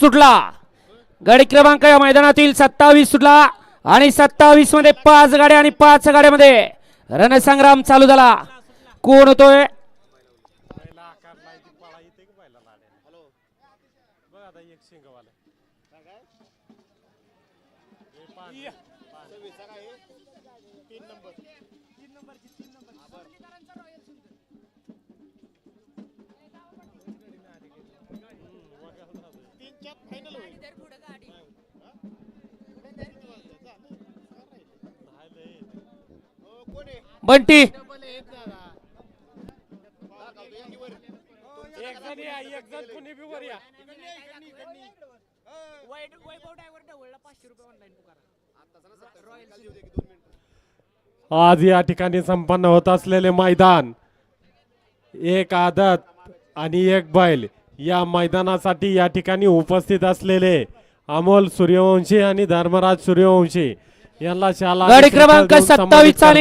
सुटला. गाडी क्रमांक या मैदानातील सत्तावीस सुटला आणि सत्तावीसमध्ये पाच गाड्या आणि पाच गाड्यामध्ये रणसंग्राम चालू झाला. कोण होतोय? बंटी आज या ठिकाणी संपन्न होत असलेले मैदान एक आदत आणि एक बैल या मैदानासाठी या ठिकाणी उपस्थित असलेले अमोल सूर्यवंशी आणि धर्मराज सूर्यवंशी यांना शाला क्रमांक सत्तावीस चा.